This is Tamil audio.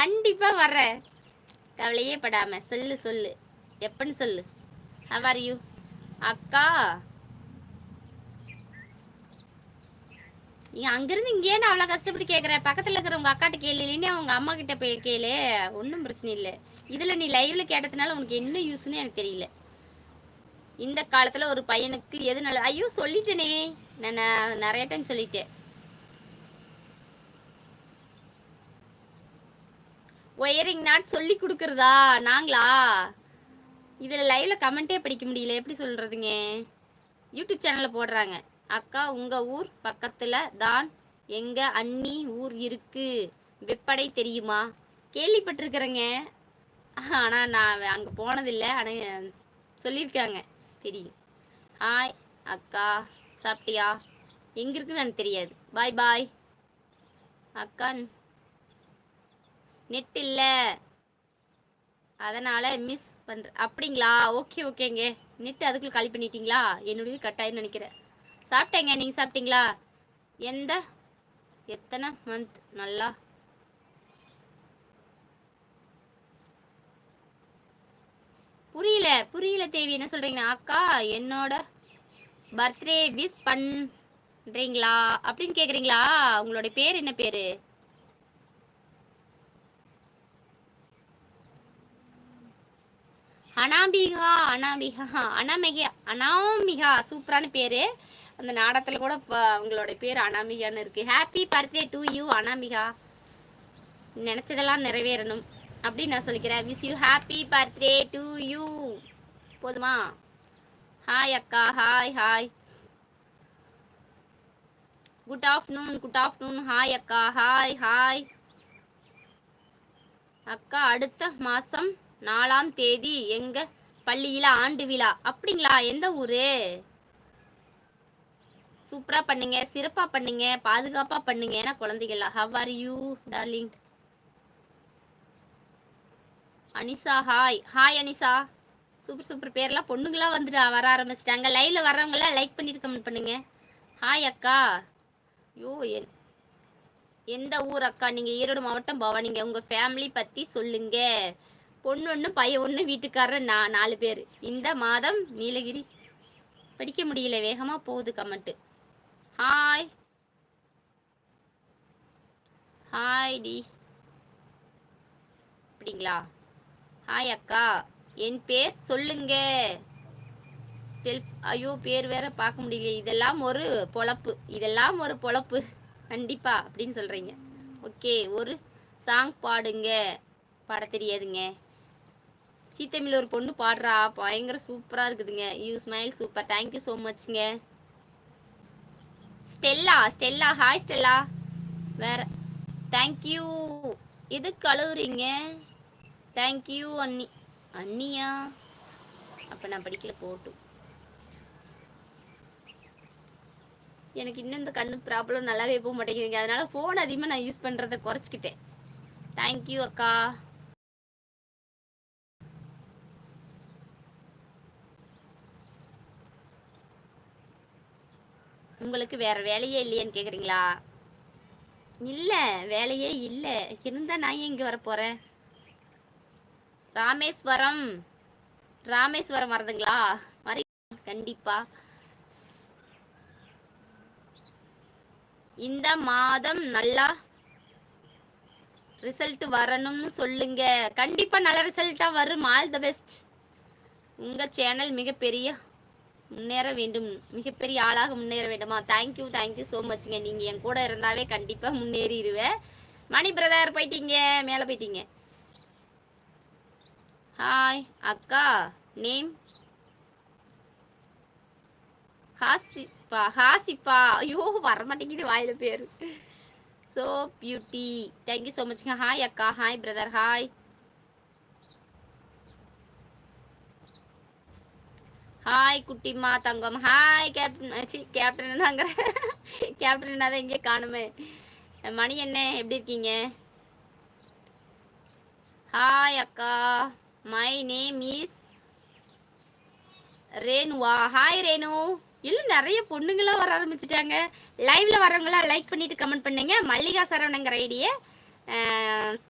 கண்டிப்பாக வர்றேன் கவலையே படாம சொல்லு சொல்லு. எப்பன்னு சொல்லு. ஹவ் ஆர் யூ அக்கா. நீ அங்கிருந்து இங்கே நான் அவ்வளோ கஷ்டப்பட்டு கேட்குற பக்கத்தில் இருக்கிற உங்கள் அக்காட்ட கேளு அவங்க அம்மா கிட்ட போய் கேளு. ஒன்றும் பிரச்சனை இல்லை. இதில் நீ லைவ்ல கேட்டதுனால உனக்கு என்ன யூஸ்னு எனக்கு தெரியல. இந்த காலத்தில் ஒரு பையனுக்கு எது நல்ல ஐயோ சொல்லிட்டேனே. நான் நிறைய டைம் சொல்லிட்டேன். ஒயரிங் நாட் சொல்லி கொடுக்குறதா? நாங்களா? இதில் லைவ்ல கமெண்ட்டே படிக்க முடியல. எப்படி சொல்கிறதுங்க யூடியூப் சேனலில் போடுறாங்க. அக்கா உங்கள் ஊர் பக்கத்தில் தான் எங்கள் அண்ணி ஊர் இருக்கு. வெப்படை தெரியுமா? கேள்விப்பட்டிருக்கிறேங்க. ஆனால் நான் அங்கே போனதில்லை. ஆனால் சொல்லியிருக்காங்க. தெரியும். ஹாய் அக்கா சாப்பிட்டியா? எங்கே இருக்குன்னு எனக்கு தெரியாது. பாய் பாய் அக்கா நெட் இல்லை அதனால் மிஸ் பண்ணுற அப்படிங்களா? ஓகே ஓகேங்க நெட் அதுக்குள்ளே காலி பண்ணிட்டீங்களா? என்னுடைய கட்டாயம்னு நினைக்கிறேன். சாப்பிட்டேங்க நீங்கள் சாப்பிட்டீங்களா? எந்த? எத்தனை மந்த் நல்லா. புரியல புரியல தேவி. என்ன சொல்கிறீங்க அக்கா என்னோட பர்த்டே விஷ் பண்ணுறீங்களா அப்படின்னு கேட்குறீங்களா உங்களோட பேர் என்ன பேர்? அனாம்பிகா அனாம்பிகா அனாமிகா அனாமிகா சூப்பரான பேர். அந்த நாடகத்தில் கூட இப்போ அவங்களோட பேர் அனாமிகான்னு இருக்கு. Happy birthday to you Anamika நினச்சதெல்லாம் நிறைவேறணும். அப்படின்னு நான் சொல்லிக்கிறேன். Wish you happy birthday to you போதுமா? ஹாய் அக்கா hi hi good afternoon good afternoon hi அக்கா ஹாய் ஹாய் அக்கா அடுத்த மாதம் நாலாம் தேதி எங்க பள்ளியில ஆண்டு விழா. அப்படிங்களா? எந்த ஊரு? சூப்பரா பண்ணுங்க சிறப்பா பண்ணுங்க பாதுகாப்பா பண்ணுங்க. ஏன்னா குழந்தைகளா how are you darling Anisa hi hi Anisa super super. பேர்லாம் பொண்ணுங்களா வந்துட்டு வர ஆரம்பிச்சிட்டாங்க. லைவ்ல வர்றவங்களாம் லைக் பண்ணிட்டு கமெண்ட் பண்ணுங்க. ஹாய் அக்கா. யோ என் எந்த ஊர் அக்கா? நீங்கள் ஈரோடு மாவட்டம் பவானிங்க. உங்கள் ஃபேமிலி பற்றி சொல்லுங்க. பொண்ணு ஒன்று பையன் ஒன்று வீட்டுக்காரர் நான் நாலு பேர். இந்த மாதம் நீலகிரி. படிக்க முடியல வேகமாக போகுது கமெண்ட்டு ஹாய் ஹாய் டி அப்படிங்களா? ஹாய் அக்கா. என் பேர் சொல்லுங்க. ஸ்டெல் ஐயோ பேர் வேற பார்க்க முடியல இதெல்லாம் ஒரு பொழப்பு. இதெல்லாம் ஒரு பொழப்பு. கண்டிப்பா அப்படின்னு சொல்கிறீங்க ஓகே ஒரு சாங் பாடுங்க. பாட தெரியாதுங்க. சீத்தமிழ் ஒரு பொண்ணு பாடுறா. பயங்கர சூப்பரா இருக்குதுங்க. You smile super thank you so மச்ங்க Stella Stella. Hi Stella. வேற. தேங்க்யூ எதுக்கு அழுகுறீங்க தேங்க்யூ அண்ணி. அண்ணியா? அப்போ நான் படிக்கல போட்டும். எனக்கு இன்னும் இந்த கண்ணு ப்ராப்ளம் நல்லாவே போக மாட்டேங்குதுங்க. அதனால ஃபோன் அதிகமாக நான் யூஸ் பண்ணுறதை குறைச்சிக்கிட்டேன். தேங்க்யூ அக்கா. உங்களுக்கு வேற வேலையே இல்லையேன்னு கேட்குறீங்களா இல்லை வேலையே இல்லை. இருந்தால் நான் ஏன் இங்கே வர போகிறேன் ராமேஸ்வரம். ராமேஸ்வரம் வரதுங்களா? வரி கண்டிப்பா. இந்த மாதம் நல்லா ரிசல்ட் வரணும்னு சொல்லுங்க. கண்டிப்பா நல்ல ரிசல்ட்டா வரும். All the best. உங்க சேனல் மிகப்பெரிய முன்னேற வேண்டும். மிகப்பெரிய ஆளாக முன்னேற வேண்டுமா? தேங்க்யூ தேங்க்யூ ஸோ மச்ங்க நீங்கள் என் கூட இருந்தாவே கண்டிப்பாக முன்னேறிடுவேன் மணி பிரதர் போயிட்டீங்க. மேலே போயிட்டீங்க. ஹாய் அக்கா. நேம் ஹாசிப்பா ஹாசிப்பா. ஐயோ வரமாட்டேங்குது வாயில பேர். So beauty thank you so மச்ங்க hi அக்கா. ஹாய் பிரதர் ஹாய் ஹாய் குட்டிம்மா தங்கம். ஹாய் கேப்டன் சி கேப்டன் என்னங்கிற. கேப்டன் என்ன தான் எங்கேயே காணுமே மணி என்ன? எப்படி இருக்கீங்க? ஹாய் அக்கா. மை நேம் இஸ் ரேணுவா ஹாய் ரேணு இல்லை நிறைய பொண்ணுங்களாம் வர ஆரம்பிச்சிட்டாங்க. லைவ்ல வரவங்களாம் லைக் பண்ணிட்டு கமெண்ட் பண்ணுங்க. மல்லிகா சரவணங்கிற ஐடியை